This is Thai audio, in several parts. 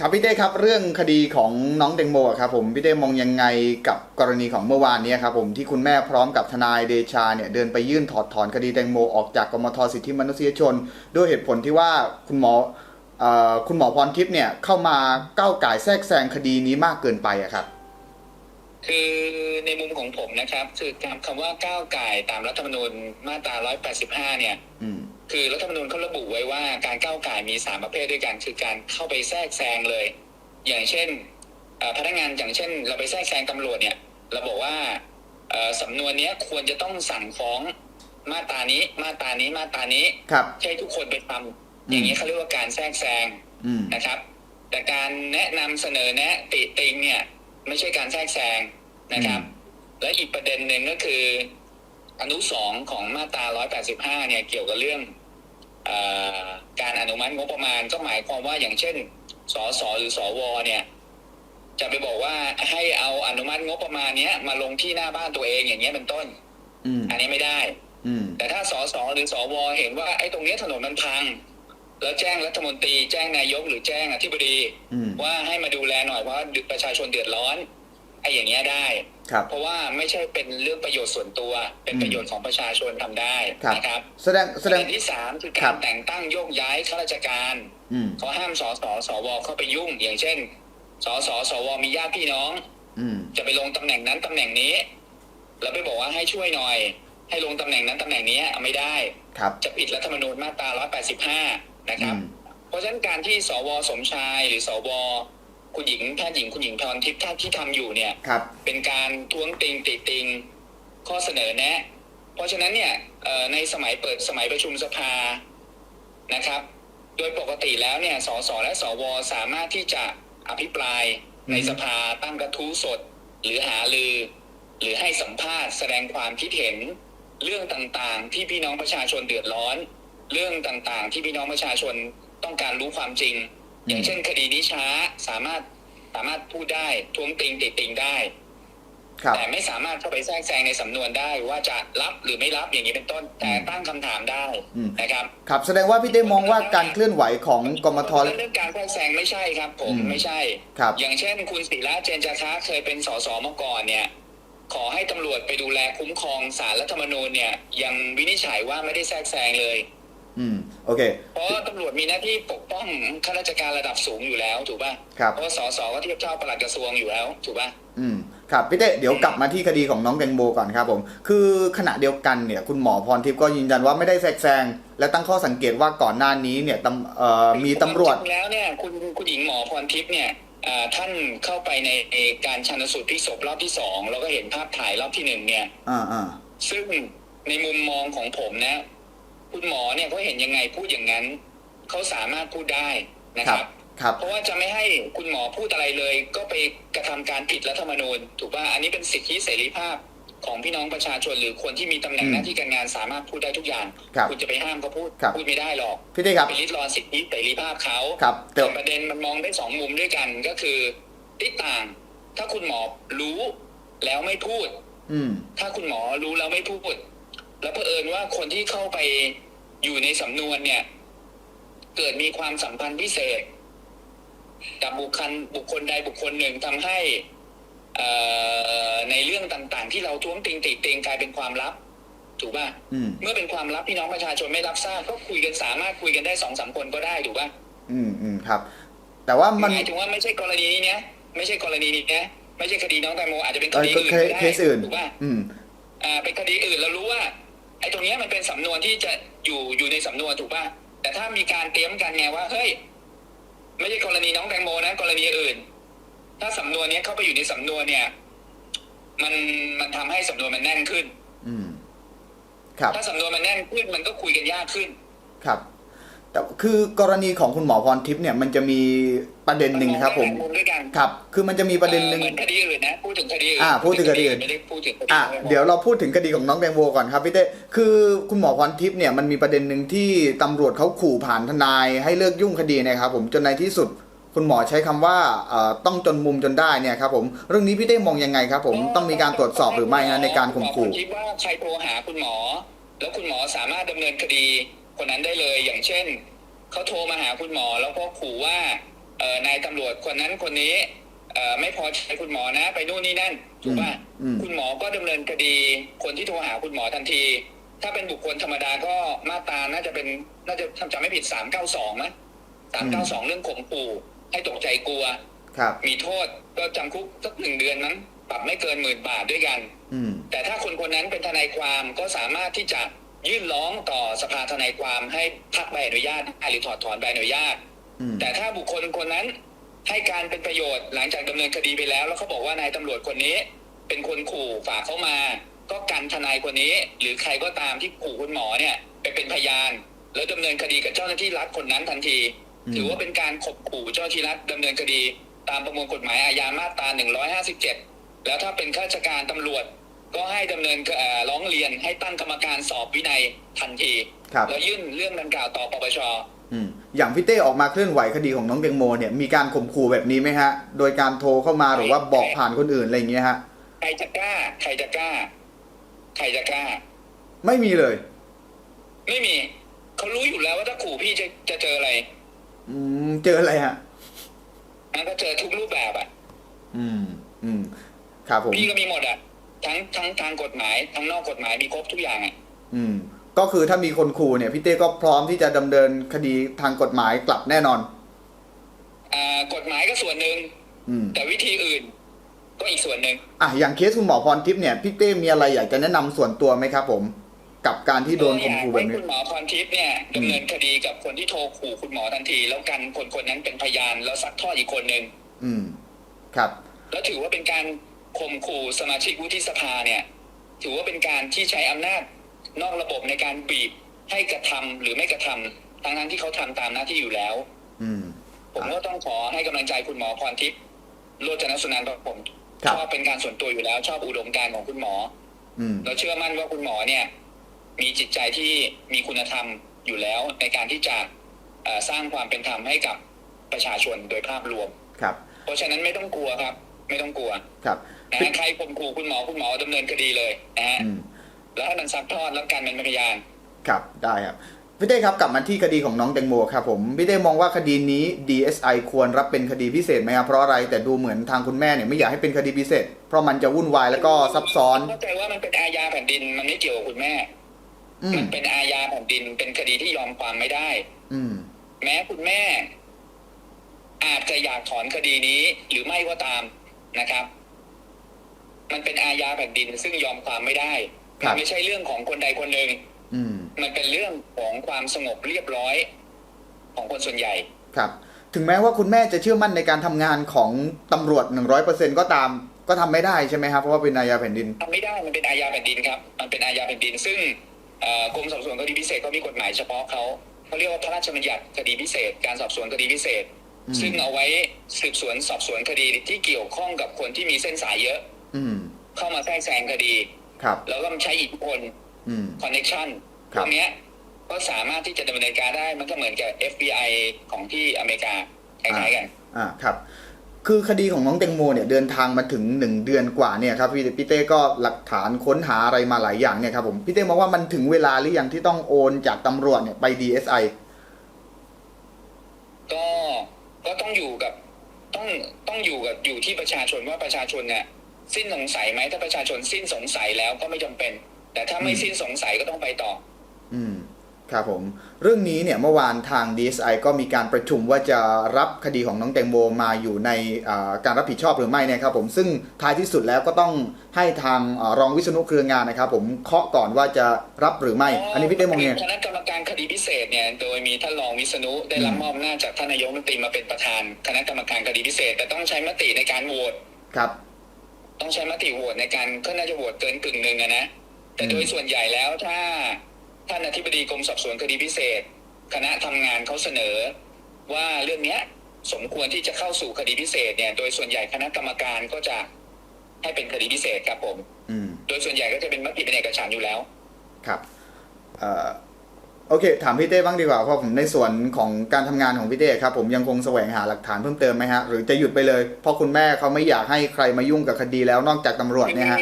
ครับพี่เต้ครับเรื่องคดีของน้องแตงโมอะครับผมพี่เต้มองยังไงกับกรณีของเมื่อวานนี้ครับผมที่คุณแม่พร้อมกับทนายเดชาเนี่ยเดินไปยื่นถอดถอนคดีแตงโมออกจากกมทสิทธิมนุษยชน ด้วยเหตุผลที่ว่าคุณหมอเอ่อคุณหมอพรทิพย์เนี่ยเข้ามาก้าวไก่ายแทรกแซงคดีนี้มากเกินไปอะครับคือในมุมของผมนะครับ คือคำว่าก้าวไก่ายตามรัฐธรรมนูญมาตรา 185 เนี่ยอืม คือรัฐธรรมนูญเขาระบุไว้ว่าการก้าวไก่ายมีสามประเภทด้วยกัน คือการเข้าไปแทรกแซงเลย อย่างเช่นเอ่อพนักงานอย่างเช่น เราไปแทรกแซงตำรวจเนี่ย เราบอกว่าเอ่อสำนวนเนี้ยควรจะต้องสั่งฟ้องมาตรานี้มาตรานี้มาตรานี้ครับให้ทุกคนไปทำอย่างนี้เขาเรียกว่าการแทรกแซงอืมนะครับ แต่การแนะนำเสนอแนะติติงเนี่ย ไม่ใช่การแทรกแซงนะครับ และอีกประเด็นหนึ่งก็คือ อนุสองของมาตรา185เนี่ยเกี่ยวกับเรื่องเออ การอนุมัติงบประมาณก็หมายความว่าอย่างเช่นสสหรือสวเนี่ยจะไปบอกว่าให้เอาอนุมัติงบประมาณเนี้ยมาลงที่หน้าบ้านตัวเองอย่างเงี้ยเป็นต้นอืมอันนี้ไม่ได้อืมแต่ถ้าสสหรือสวเห็นว่าไอ้ตรงเนี้ยถนนมันพัง แล้วแจ้งรัฐมนตรี แจ้งนายกหรือแจ้งอธิบดีอืมว่าให้มาดูแลหน่อยเพราะว่าประชาชนเดือดร้อนไอ้อย่างเงี้ยได้ ครับเพราะว่าไม่ใช่เป็นเรื่องประโยชน์ส่วนตัว เป็นประโยชน์ของประชาชนทำได้ครับนะครับ แสดงปแสระดงเด็นที่สามคือครัการบแต่งตั้งโยกย้ายข้าราชการอืมเขาห้ามสสสวเข้าไปยุ่ง อย่างเช่นสสสวมีญาติพี่น้อง อืมจะไปลงตำแหน่งนั้นตำแหน่งนี้ แล้วไปบอกว่าให้ช่วยหน่อย ให้ลงตำแหน่งนั้นตำแหน่งนี้ไม่ได้ครับจะผิดรัฐธรรมนูญมาตรา 185 นะครับอืมเพราะฉะนั้นการที่สวสมชายหรือสว คุณหญิงแพทย์หญิงคุณหญิงพรทิพย์ท่านที่ทำอยู่เนี่ยครับ เป็นการท้วงติงติติงข้อเสนอแนะ เพราะฉะนั้นเนี่ยเอ่อในสมัยเปิดสมัยประชุมสภานะครับ โดยปกติแล้วเนี่ยสสและสวสามารถที่จะอภิปรายในสภาตั้งกระทู้สด หรือหาลือ หรือให้สัมภาษณ์แสดงความคิดเห็นเรื่องต่างๆ ที่พี่น้องประชาชนเดือดร้อน เรื่องต่างๆ ที่พี่น้องประชาชนต้องการรู้ความจริง อืมอย่างเช่นคดีนี้ช้าสามารถสามารถพูดได้ท้วงติงติติงได้ครับแต่ไม่สามารถเข้าไปแทรกแซงในสำนวนได้ว่าจะรับหรือไม่รับอย่างนี้เป็นต้น แต่ตั้งคำถามได้อืมนะครับครับแสดงว่าพี่เต้มองว่าการเคลื่อนไหวของกมทเรื่องการแทรกแซงไม่ใช่ครับ ผมอืมไม่ใช่ครับอย่างเช่น คุณศิระเจนจาคะเคยเป็นสสมาก่อนเนี่ย ขอให้ตำรวจไปดูแลคุ้มครองสารรัฐธรรมนูญเนี่ยยังวินิจฉัยว่าไม่ได้แทรกแซงเลย อืม โอเค เพราะตำรวจมีหน้าที่ปกป้องข้าราชการระดับสูงอยู่แล้วถูกป่ะครับ เพราะสสก็เทียบเท่าปลัดกระทรวงอยู่แล้วถูกป่ะ อืมครับพี่เต้เดี๋ยวกลับมาที่คดีของน้องแตงโมก่อนครับผม คือขณะเดียวกันเนี่ยคุณหมอพรทิพย์ก็ยืนยันว่าไม่ได้แทรกแซงและตั้งข้อสังเกตว่าก่อนหน้านี้เนี่ยตำเอ่อมีตำรวจ จงๆแล้วเนี่ยคุณคุณหญิงหมอพรทิพย์เนี่ยเอ่อท่านเข้าไปในการชันสูตรพลิกศพรอบที่สองแล้วก็เห็นภาพถ่ายรอบที่หนึ่งเนี่ย อ่าอ่าซึ่งในมุมมองของผมนะ คุณหมอเนี่ยเขาเห็นยังไงพูดอย่างนั้นเขาสามารถพูดได้นะคครัรับบครับเพราะว่าจะไม่ให้คุณหมอพูดอะไรเลย ก็ไปกระทำการผิดรัฐธรรมนูญถูกป่ะอันนี้เป็นสิทธิเสรีภาพของพี่น้องประชาชนหรือคนที่มีตำแหน่งอืมหน้าที่การงานสามารถพูดได้ทุกอย่างครับคุณจะไปห้ามเขาพูดครับพูดไม่ได้หรอกพี่เต้ครับไปริดรอนสิทธิเสรีภาพเขาครับแต่แต่ประเด็นมันมองได้สองมุมด้วยกันก็คือติดต่าง ถ้าคุณหมอรู้แล้วไม่พูด อืมถ้าคุณหมอรู้แล้วไม่พูด แล้วเผอิญว่าคนที่เข้าไปอยู่ในสำนวนเนี่ย เกิดมีความสัมพันธ์พิเศษกับบุคคลบุคคลใดบุคคลหนึ่งทำให้เอ่อในเรื่องต่างๆ ที่เราท้วงติงติติงกลายเป็นความลับ ถูกป่ะอืมเมื่อเป็นความลับพี่น้องประชาชนไม่รับทราบก็คุยกันสามารถคุยกันได้สองสามคนก็ได้ถูกป่ะอืมอืมครับ แต่ว่ามันหมายถึงว่าไม่ใช่กรณีนี้เนี้ยไม่ใช่กรณีนี้เนี้ยไม่ใช่คดีน้องแตงโมอาจจะเป็นคเออดีก็อื่นเคก็สได้เคสอื่นถูกป่ะอืมอ่าเป็นคดีอื่นเรารู้ว่า ไอ้ตรงเนี้ยมันเป็นสำนวนที่จะอยู่อยู่ในสำนวนถูกป่ะแต่ถ้ามีการเตรียมกันไงว่าเฮ้ยไม่ใช่กรณีน้องแตงโมนะกรณีอื่น ถ้าสำนวนเนี้ยเข้าไปอยู่ในสำนวนเนี่ย มันมันทำให้สำนวนมันแน่นขึ้น อืม ครับ ถ้าสำนวนมันแน่นขึ้นมันก็คุยกันยากขึ้น ครับ แต่คือกรณีของคุณหมอพรทิพย์เนี่ยมันจะมีประเด็นหนึ่งครับ ผมนองได้หลายมุด้วยกันครับ คือมันจะมีประเด็นหนึ่งเหมือนคดีอื่นนะพูดถึงคดีอื่นอ่าพูดถึงคดีอื่นไม่ได้พูดถึงคดีอะเดี๋ยวเราพูดถึงคดีของน้องแตงโมก่อนครับพี่เต้คือคุณหมอพรทิพย์เนี่ยมันมีประเด็นหนึ่งที่ตำรวจเขาขู่ผ่านทนายให้เลิกยุ่งคดีนะครับ ผมจนในที่สุด คุณหมอใช้คำว่าเอ่อต้องจนมุมจนได้เนี่ยครับผมเรื่องนี้พี่เต้มองยังไงครับ ผมต้องมีการตรวจสอบหรือไม่นะในการข่มขู่ณหอคิดว่าใครโทรหาคุณหมอ แล้วคุณหมอสามารถดำเนินคดี คนนั้นได้เลย อย่างเช่นเขาโทรมาหาคุณหมอ แล้วก็ขู่ว่าเอ่อนายตำรวจคนนั้นคนนี้เอ่อไม่พอใจคุณหมอนะ ไปนู่นนี่นั่นถูกป่ะอืม คุณหมอก็ดำเนินคดีคนที่โทรหาคุณหมอทันที ถ้าเป็นบุคคลธรรมดาก็มาตราน่าจะเป็นน่าจะทำจำไม่ผิดสามเก้าสองนะสามเก้าสองเรื่องข่มขู่ให้ตกใจกลัว ครับ มีโทษก็จำคุกสักหนึ่งเดือนนั้นปรับไม่เกินหมื่นบาทด้วยกัน อืม แต่ถ้าคนคนนั้นเป็นทนายความก็สามารถที่จะ ยื่นร้องต่อสภาทนายความให้พักใบอนุญาตได้หรือถอดถอนใบอนุญาต อืมแต่ถ้าบุคคลคนนั้นให้การเป็นประโยชน์หลังจากดำเนินคดีไปแล้ว แล้วเขาบอกว่านายตำรวจคนนี้ เป็นคนขู่ฝากเขามา ก็กันทนายคนนี้ หรือใครก็ตามที่ขู่คุณหมอเนี่ยไปเป็นพยาน แล้วดำเนินคดีกับเจ้าหน้าที่รัฐคนนั้นทันทีอืมถือว่าเป็นการข่มขู่เจ้าหน้าที่รัฐดำเนินคดี ตามประมวลกฎหมายอาญามาตรา 157 แล้วถ้าเป็นข้าราชการตำรวจก็ให้ ดำเนินเอ่อร้องเรียนให้ตั้งกรรมการสอบวินัยทันที ครับ แล้วยื่นเรื่องดังกล่าวต่อปปช อืมอย่างพี่เต้ออกมาเคลื่อนไหวคดีของน้องแตงโมเนี่ยมีการข่มขู่แบบนี้ไหมฮะ โดยการโทรเข้ามาหรือว่าบอกผ่านคนอื่นอะไรอย่างเงี้ยฮะ ใครจะกล้า ใครจะกล้า ใครจะกล้า ไม่มีเลย ไม่มี เขารู้อยู่แล้วว่าถ้าขู่พี่จะจะเจออะไรอืมเจออะไรฮะ นะก็เจอทุกรูปแบบอะ อืม อืม ครับผม พี่ก็มีหมดอะ ทั้งทั้งทางกฎหมายทั้งนอกกฎหมายมีครบทุกอย่างอะอืม ก็คือถ้ามีคนขู่เนี่ยพี่เต้ก็พร้อมที่จะดำเนินคดีทางกฎหมายกลับแน่นอน อ่ากฎหมายก็ส่วนหนึ่งอืมแต่วิธีอื่น ก็อีกส่วนหนึ่งอะอย่างเคสคุณหมอพรทิพย์เนี่ยพี่เต้มีอะไรอยากจะแนะนำส่วนตัวไหมครับ ผม กับการที่โดนข่มขู่แบบให้นี้คุณหมอพรทิพย์เนี่ยดำเนินคดีกับคนที่โทรขู่คุณหมอทันที แล้วกันคนคนนั้นเป็นพยานแล้วซักทอดอีกคนหนึ่งอืม ครับ แล้วถือว่าเป็นการ ข่มขู่สมาชิกวุฒิสภาเนี่ยถือว่าเป็นการที่ใช้อำนาจนอกระบบในการบีบให้กระทำหรือไม่กระทำทั้งนั้นที่เขาทำตามหน้าที่อยู่แล้ว อืมผมก็ต้องขอให้กำลังใจคุณหมอพรทิพย์โรจนสุนันท์เพราะผมครับชอบเป็นการส่วนตัวอยู่แล้ว ชอบอุดมการณ์ของคุณหมอ อืมเราเชื่อมั่นว่าคุณหมอเนี่ย มีจิตใจที่มีคุณธรรมอยู่แล้วในการที่จะเอ่อสร้างความเป็นธรรมให้กับประชาชนโดยภาพรวมครับ เพราะฉะนั้นไม่ต้องกลัวครับ ไม่ต้องกลัวครับ นะฮะใครข่มขู่คุณหมอคุณหมอดำเนินคดีเลยนะฮะอืมแล้วให้มันซักทอดแล้วการเป็นพยานครับได้ครับพี่เต้ครับกลับมาที่คดีของน้องแตงโมครับผมพี่เต้มองว่าคดีนี้ DSI ควรรับเป็นคดีพิเศษไหมครับเพราะอะไรแต่ดูเหมือนทางคุณแม่เนี่ยไม่อยากให้เป็นคดีพิเศษ เพราะมันจะวุ่นวายแล้วก็ซับซ้อนเข้าใจว่ามันเป็นอาญาแผ่นดินมันไม่เกี่ยวกับคุณแม่อืมมันเป็นอาญาแผ่นดินเป็นคดีที่ยอมความไม่ได้ อืม แม้คุณแม่ อาจจะอยากถอนคดีนี้หรือไม่ก็ตามนะครับ มันเป็นอาญาแผ่นดินซึ่งยอมความไม่ได้ครัมับไม่ใช่เรื่องของคนใดคนหนึ่ง อืม มันเป็นเรื่องของความสงบเรียบร้อย ของคนส่วนใหญ่ ครับ ถึงแม้ว่าคุณแม่จะเชื่อมั่นในการทำงานของตำรวจ 100%ก็ตาม ก็ทำไม่ได้ใช่ไหมครับ เพราะว่าเป็นอาญาแผ่นดิน ทำไม่ได้มันเป็นอาญาแผ่นดินครับ มันเป็นอาญาแผ่นดิน ซึ่งเอ่อกรมสอบสวนคดีพิเศษเขามีกฎหมายเฉพาะเขาเขาเรียกว่าพระราชบัญญัติคดีพิเศษ การสอบสวนคดีพิเศษ อืม ซึ่งเอาไว้สืบสวนสอบสวนคดีที่เกี่ยวข้องกับคนที่มีเส้นสายเยอะ อืม เข้ามาแทรกแซงคดี ครับ แล้วก็ใช้อิทธิพลอืม คอนเนคชั่นคพรับ วกเนี้ยก็สามารถที่จะดำเนินการได้มันก็เหมือนกับ FBI ของที่อเมริกาคล้ายๆกัน อ่าครับ คือคดีของน้องแตงโมเนี่ยเดินทางมาถึงหนึ่งเดือนกว่าเนี่ยครับพี่พี่เต้ก็หลักฐานค้นหาอะไรมาหลายอย่างเนี่ยครับผมพี่เต้มองว่ามันถึงเวลาหรือยังที่ต้องโอนจากตำรวจเนี่ยไป DSI ก็ก็ต้องอยู่กับต้องต้องอยู่กับอยู่ที่ประชาชนว่าประชาชนเนี่ย สิ้นสงสัยไหมถ้าประชาชนสิ้นสงสัยแล้วก็ไม่จำเป็น แต่ถ้าไม่อืมสิ้นสงสัยก็ต้องไปต่อ อืมครับผมเรื่องนี้เนี่ยเมื่อวานทาง DSI ก็มีการประชุมว่าจะรับคดีของน้องแตงโมมาอยู่ในอ่าการรับผิดชอบหรือไม่เนะครับผมซึ่งท้ายที่สุดแล้วก็ต้องให้ทางอารองวิษณุเครืองานนะครับ ผมเคาะก่อนว่าจะรับหรือไม่ อันนี้พี่เต้มองไงคณะกรรมการคดีพิเศษเนี่ยโดยมีท่านรองวิษณุได้รับอืมมอบหน้าจจากท่านนายกรัฐมนตรีมาเป็นประธาน คณะกรรมการคดีพิเศษ แต่ต้องใช้มติในการโหวตครับ ต้องใช้มติโหวตในการก็น่าจะโหวตเกินกึ่งหนึ่งอะนะแต่โดยส่วนใหญ่แล้วถ้าท่านอธิบดีกรมสอบสวนคดีพิเศษ คณะทำงานเขาเสนอ ว่าเรื่องเนี้ยสมควรที่จะเข้าสู่คดีพิเศษเนี่ย โดยส่วนใหญ่คณะกรรมการก็จะให้เป็นคดีพิเศษครับผมอืมโดยส่วนใหญ่ก็จะเป็นมติเป็นเอกฉันท์อยู่แล้ว ครับ เอ่อ โอเค ถามพี่เต้บ้างดีกว่าเพราะผมในส่วนของการทำงานของพี่เต้ครับผมยังคงแสวงหาหลักฐานเพิ่มเติมไหมฮะหรือจะหยุดไปเลย เพราะคุณแม่เขาไม่อยากให้ใครมายุ่งกับคดีแล้วนอกจากตำรวจเนี่ยฮะ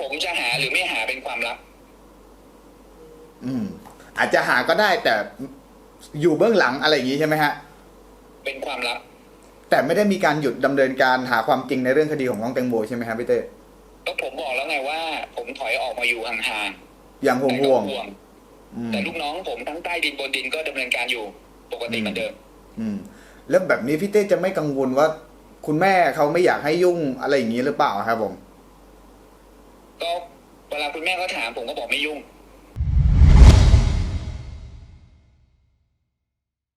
ผมจะหาหรือไม่หาเป็นความลับ อืม อาจจะหาก็ได้แต่อยู่เบื้องหลังอะไรอย่างนี้ใช่ไหมฮะ เป็นความลับ แต่ไม่ได้มีการหยุดดำเนินการหาความจริงในเรื่องคดีของน้องแตงโมใช่ไหมครับพี่เต้ก็ผมบอกแล้วไงว่า ผมถอยออกมาอยู่ห่างอย่างๆห่วงแต่ห่วงก็ห่วงๆ อืมแต่ลูกน้องผมทั้งใต้ดินบนดินก็ดำเนินการอยู่ปกติเหมือนเดิม อืมแล้วแบบนี้พี่เต้จะไม่กังวลว่า คุณแม่เขาไม่อยากให้ยุ่งอะไรอย่างนี้หรือเปล่าครับผม ก็เวลาคุณแม่เขาถามผมก็บอกไม่ยุ่ง